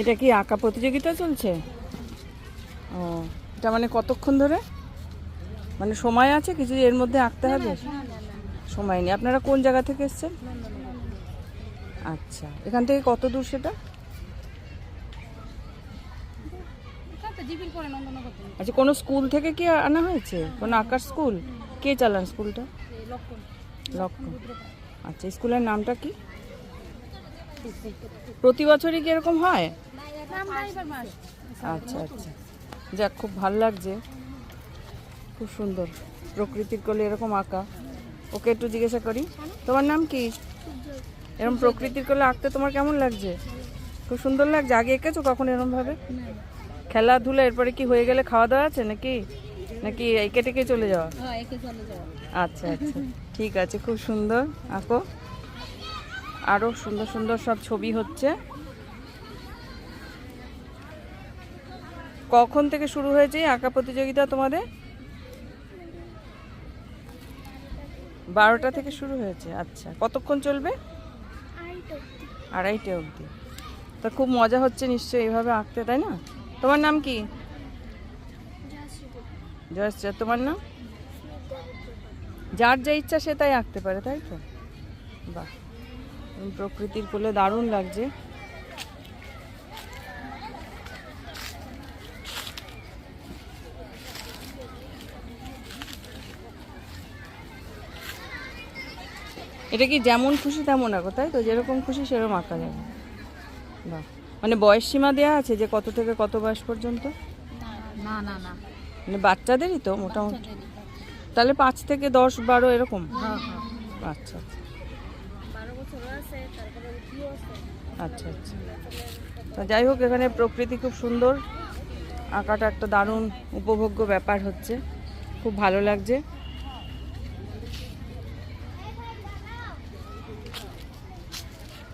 এটা কি আঁকা প্রতিযোগিতা চলছে? ও এটা মানে কতক্ষণ ধরে? মানে সময় আছে? কিছু এর মধ্যে আঁকতে হবে? সময় নেই। আপনারা কোন জায়গা থেকে এসছেন? আচ্ছা। এখান থেকে কত দূর সেটা? আচ্ছা কোনো স্কুল থেকে কি আনা হয়েছে? কোনো আঁকার স্কুল? কে চালান স্কুলটা? লক্ষণ। আচ্ছা স্কুলের নামটা কি? প্রতি বছরই কি এরকম হয়? আচ্ছা আচ্ছা। যাক খুব ভালো লাগছে। খুব সুন্দর। প্রকৃতির কোলে এরকম আঁকা। ওকে একটু জিজ্ঞাসা করি। তোমার নাম কি? এরকম প্রকৃতির কোলে আঁকতে তোমার কেমন লাগছে? খুব সুন্দর লাগছে। আগে এঁকেছো কখন এরকম ভাবে খেলাধুলা এরপরে কি হয়ে গেলে খাওয়া দাওয়া আছে নাকি? নাকি এঁকে টেকে চলে যাওয়া। আচ্ছা আচ্ছা। ঠিক আছে খুব সুন্দর। আঁকো। আরও সুন্দর সুন্দর সব ছবি হচ্ছে। কখন থেকে শুরু হয়েছে আঁকা প্রতিযোগিতা তোমাদের? বারোটা থেকে শুরু হয়েছে আচ্ছা। কতক্ষণ চলবে? আড়াইটে অবধি। তা খুব মজা হচ্ছে নিশ্চয়ই এইভাবে আঁকতে তাই না? তোমার নাম কি? জয়শ্রী তোমার নাম? যার যা ইচ্ছা সে তাই আঁকতে পারে তাই তো? বাহ। প্রকৃতির কোলে দারুণ লাগছে। এটা কি যেমন খুশি তেমন আঁকো তাই তো? যেরকম খুশি সেরকম আঁকা যাবে। বাহ। মানে বয়স সীমা দেওয়া আছে যে কত থেকে কত বয়স পর্যন্ত? না না না। মানে বাচ্চাদেরই তো মোটামুটি। তাহলে পাঁচ থেকে দশ বারো এরকম? হ্যাঁ হ্যাঁ। আচ্ছা আচ্ছা। আচ্ছা আচ্ছা। যাই হোক, এখানে প্রকৃতি খুব সুন্দর। আঁকাটা একটা দারুণ, উপভোগ্য ব্যাপার হচ্ছে। খুব ভালো লাগছে।